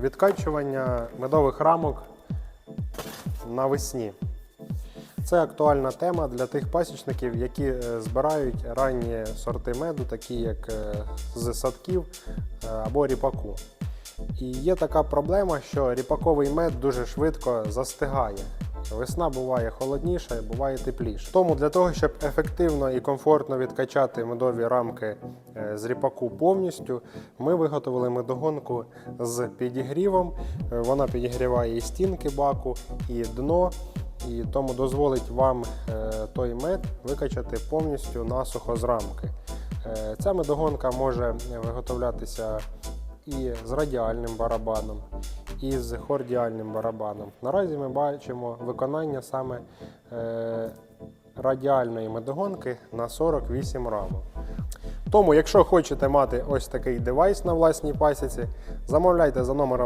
Відкачування медових рамок навесні. Це актуальна тема для тих пасічників, які е, збирають ранні сорти меду, такі як е, з садків е, або ріпаку. І є така проблема, що ріпаковий мед дуже швидко застигає. Весна буває холодніша, буває тепліша. Тому для того, щоб ефективно і комфортно відкачати медові рамки е, з ріпаку повністю, ми виготовили медогонку з підігрівом. Е, Вона підігріває і стінки баку, і дно, і тому дозволить вам е, той мед викачати повністю насухо з рамки. Ця медогонка може виготовлятися і з радіальним барабаном, і з хордіальним барабаном. Наразі ми бачимо виконання саме е, радіальної медогонки на 48 рамок. Тому, якщо хочете мати ось такий девайс на власній пасіці, замовляйте за номером.